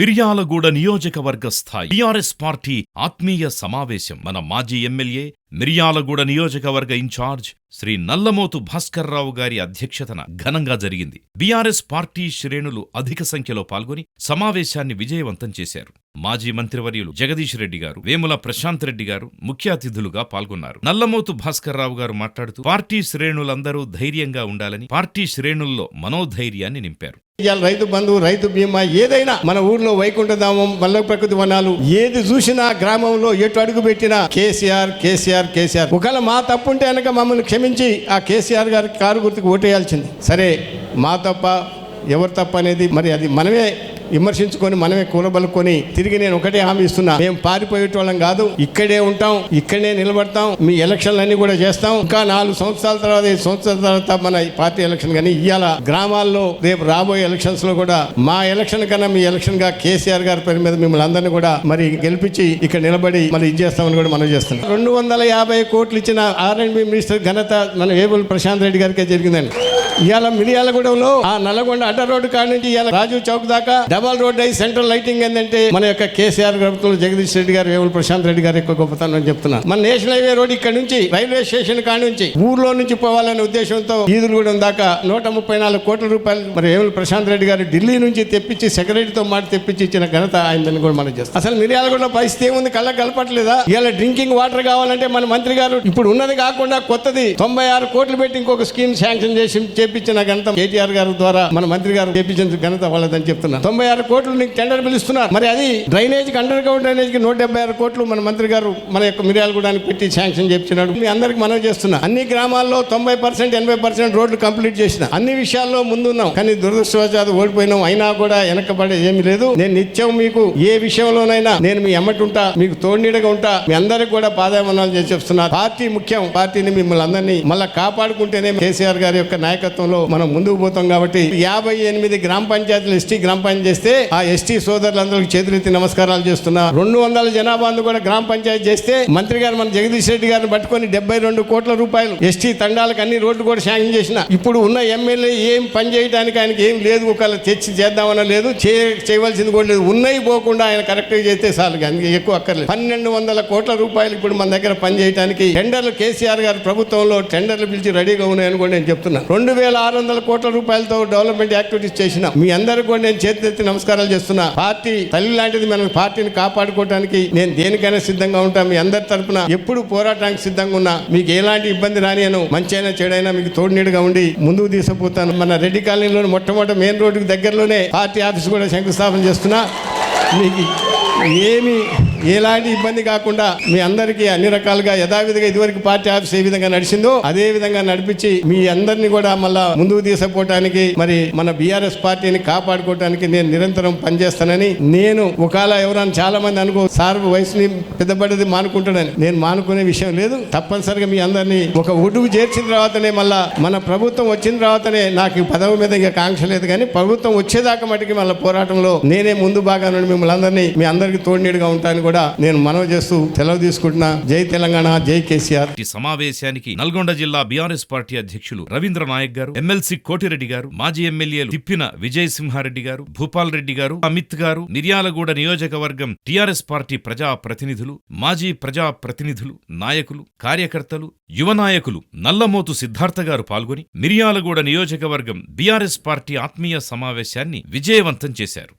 మిర్యాలగూడ నియోజకవర్గ స్థాయి TRS party ఆత్మీయ సమావేశం. మన మాజీ ఎమ్మెల్యే మిర్యాలగూడ నియోజకవర్గ ఇన్ఛార్జ్ శ్రీ నల్లమోతు భాస్కర్రావు గారి అధ్యక్షతన ఘనంగా జరిగింది. బీఆర్ఎస్ పార్టీ శ్రేణులు అధిక సంఖ్యలో పాల్గొని సమావేశాన్ని విజయవంతం చేశారు. మాజీ మంత్రివర్యులు జగదీష్ రెడ్డి గారు వేముల ప్రశాంత్ రెడ్డి గారు ముఖ్య అతిథులుగా పాల్గొన్నారు. నల్లమోతు భాస్కర్రావు గారు మాట్లాడుతూ పార్టీ శ్రేణులందరూ ధైర్యంగా ఉండాలని పార్టీ శ్రేణుల్లో మనోధైర్యాన్ని నింపారు. రైతు బంధు రైతు బీమా ఏదైనా మన ఊర్లో వైకుంఠధామం మల్ల ప్రకృతి వనాలు ఏది చూసినా గ్రామంలో ఎటు అడుగు పెట్టినా కేసీఆర్ కేసీఆర్ కేసీఆర్. ఒకవేళ మా తప్పు ఉంటే కనుక మమ్మల్ని క్షమించి ఆ కేసీఆర్ గారికి కారు గుర్తుకు ఓటేయాల్సింది. సరే మా తప్ప ఎవరు తప్ప అనేది మరి అది మనమే విమర్శించుకొని మనమే కూలబలుకొని తిరిగి నేను ఒకటే హామీ ఇస్తున్నా. మేము పారిపోయేటోళ్ళం కాదు ఇక్కడే ఉంటాం ఇక్కడే నిలబడతాం మీ ఎలక్షన్లు అన్ని కూడా చేస్తాం. ఇంకా నాలుగు సంవత్సరాల తర్వాత ఐదు సంవత్సరాల తర్వాత మన పార్టీ ఎలక్షన్ కానీ ఇవాళ గ్రామాల్లో రేపు రాబోయే ఎలక్షన్స్లో కూడా మా ఎలక్షన్ కన్నా మీ ఎలక్షన్గా కేసీఆర్ గారి పేరు మీద మిమ్మల్ని అందరినీ కూడా మరి గెలిపించి ఇక్కడ నిలబడి మరి ఇది చేస్తామని కూడా మనం చేస్తున్నాం. రెండు వందల యాభై కోట్లు ఇచ్చిన ఆర్ అండ్ బి మినిస్టర్ ఘనత మన ఏబుల్ ప్రశాంత్ రెడ్డి గారికే జరిగిందండి. ఇవాళ మిరియాలగూడెంలో ఆ నల్లగొండ అడ్డ రోడ్డు కాడ నుంచి ఇవాళ రాజు చౌక్ దాకా డబల్ రోడ్ అయి సెంట్రల్ లైటింగ్ ఏంటంటే మన యొక్క కేసీఆర్ ప్రభుత్వంలో జగదీష్ రెడ్డి గారు వేముల ప్రశాంత్ రెడ్డి గారు ఎక్కువ గొప్పతనం అని చెప్తున్నారు మన నేషనల్ హైవే రోడ్ ఇక్కడ నుంచి రైల్వే స్టేషన్ కాడ నుంచి ఊర్లో నుంచి పోవాలనే ఉద్దేశంతో ఈదులగూడెం దాకా నూట ముప్పై నాలుగు కోట్ల రూపాయలు మరి వేముల ప్రశాంత్ రెడ్డి గారు ఢిల్లీ నుంచి తెప్పించి సెక్రటరీతో మాట తెప్పించి ఇచ్చిన ఘనత ఆయనదని కూడా మనం చేస్తాం. అసలు మిరియాలగూడ పరిస్థితి ఏముంది? కళ్ళ కలపట్లేదా ఇలా డ్రింకింగ్ వాటర్ కావాలంటే మన మంత్రి గారు ఇప్పుడు ఉన్నది కాకుండా కొత్తది తొంభై ఆరు కోట్లు పెట్టి ఇంకొక స్కీమ్ శాంక్షన్ చేసి చేపించిన ఘనత కేటీఆర్ గారి ద్వారా మన మంత్రి గారు చేపించిన ఘనత వాళ్ళదని చెప్తున్నారు తొంభై ఆరు కోట్లు నీకు టెండర్ పిలుస్తున్నారు. మరి అది డ్రైనేజ్ అండర్ గ్రౌండ్ డ్రైనేజ్కి నూట డెబ్బై ఆరు కోట్లు మన మంత్రి గారు మన యొక్క మిర్యాలగూడానికి పెట్టి శాంక్షన్ చేపించినాడు. మీ అందరికి మనం చేస్తున్నా. అన్ని గ్రామాల్లో తొంభై పర్సెంట్ ఎనభై పర్సెంట్ రోడ్లు కంప్లీట్ చేసిన. అన్ని విషయాల్లో ముందున్నాం. కానీ దురదృష్టవశాత్తు ఓడిపోయినాం. అయినా కూడా వెనకబడే ఏమీ లేదు. నేను నిత్యం మీకు ఏ విషయంలోనైనా నేను మీ ఎమ్మటి ఉంటా మీకు తోడునీడగా ఉంటా మీ అందరికి కూడా పాదామనాలు చేసి చెప్తున్నా. పార్టీ ముఖ్యం. పార్టీని మిమ్మల్ని అందరినీ మళ్ళీ కాపాడుకుంటేనే కేసీఆర్ గారి యొక్క నాయకత్వం నాయకత్వంలో మనం ముందుకు పోతాం కాబట్టి యాభై ఎనిమిది గ్రామ పంచాయతీలు ఎస్టీ గ్రామ పంచాయతీ చేస్తే ఆ ఎస్టీ సోదరులందరికీ చేతులెత్తి నమస్కారాలు చేస్తున్నా. రెండు వందల జనాభాను కూడా గ్రామ పంచాయతీ చేస్తే మంత్రి గారు మన జగదీష్ రెడ్డి గారిని పట్టుకొని డెబ్బై రెండు కోట్ల రూపాయలు ఎస్టీ తండాలకు అన్ని రోడ్లు కూడా శాంక్షన్ చేసిన. ఇప్పుడు ఉన్న ఎమ్మెల్యే ఏం పని చేయడానికి ఆయనకి ఏం లేదు. ఒకవేళ తెచ్చి చేద్దామని లేదు. చే- చేయవలసింది కూడా లేదు. ఉన్నాయి పోకుండా ఆయన కరెక్ట్గా చేస్తే చాలు అందుకే ఎక్కువ అక్కర్లేదు. పన్నెండు వందల కోట్ల రూపాయలు ఇప్పుడు మన దగ్గర పని చేయడానికి టెండర్లు కేసీఆర్ గారు ప్రభుత్వంలో టెండర్లు పిలిచి రెడీగా ఉన్నాయని కూడా నేను చెప్తున్నాను రెండు వేల వేల ఆరు వందల కోట్ల రూపాయలతో డెవలప్మెంట్ యాక్టివిటీస్ చేసిన మీ అందరికి కూడా నేను చేతి నమస్కారాలు చేస్తున్నా. పార్టీ తల్లి లాంటిది మనం పార్టీని కాపాడుకోవడానికి నేను దేనికైనా సిద్ధంగా ఉంటా మీ అందరి తరపున ఎప్పుడు పోరాటానికి సిద్ధంగా ఉన్నా మీకు ఎలాంటి ఇబ్బంది రానియను మంచైనా చెడైనా మీకు తోడునీడుగా ఉండి ముందుకు తీసుకుపోతాను. మన రెడ్డి కాలనీలో మొట్టమొదటి మెయిన్ రోడ్డుకి దగ్గరలోనే పార్టీ ఆఫీస్ కూడా శంకుస్థాపన చేస్తున్నా. మీకు ఏమి ఎలాంటి ఇబ్బంది కాకుండా మీ అందరికీ అన్ని రకాలుగా యథావిధిగా ఇదివరకు పార్టీ ఆఫీస్ ఏ విధంగా నడిచిందో అదే విధంగా నడిపించి మీ అందరినీ కూడా మళ్ళా ముందుకు తీసుకుపోవటానికి మరి మన బీఆర్ఎస్ పార్టీని కాపాడుకోవటానికి నేను నిరంతరం పనిచేస్తానని నేను ఒకవేళ ఎవరైనా చాలా మంది అనుకో సార్ వయసుని పెద్దపడ్డది మానుకుంటానని నేను మానుకునే విషయం లేదు. తప్పనిసరిగా మీ అందరినీ ఒక ఒడుగు చేర్చిన తర్వాతనే మళ్ళా మన ప్రభుత్వం వచ్చిన తర్వాతనే నాకు పదవి మీద ఇంకా కాంక్ష లేదు కానీ ప్రభుత్వం వచ్చేదాకా మటుకి మళ్ళీ పోరాటంలో నేనే ముందు భాగాన్ని నుండి మిమ్మల్ని అందరినీ మీ అందరికీ తోడునీడుగా ఉంటాను కూడా నేను మనవి చేస్తూ సెలవు తీసుకుంటున్నా జై తెలంగాణ జై కేసీఆర్. ఈ సమావేశానికి నల్గొండ జిల్లా బీఆర్ఎస్ పార్టీ అధ్యక్షులు రవీంద్ర నాయక్ గారు ఎమ్మెల్సీ కోటిరెడ్డి గారు మాజీ ఎమ్మెల్యేలు తిప్పిన విజయ్ సింహారెడ్డి గారు భూపాల్ రెడ్డి గారు అమిత్ గారు మిర్యాలగూడ నియోజకవర్గం టీఆర్ఎస్ పార్టీ ప్రజా ప్రతినిధులు మాజీ ప్రజా ప్రతినిధులు నాయకులు కార్యకర్తలు యువ నాయకులు నల్లమోతు సిద్ధార్థ గారు పాల్గొని మిర్యాలగూడ నియోజకవర్గం బీఆర్ఎస్ పార్టీ ఆత్మీయ సమావేశాన్ని విజయవంతం చేశారు.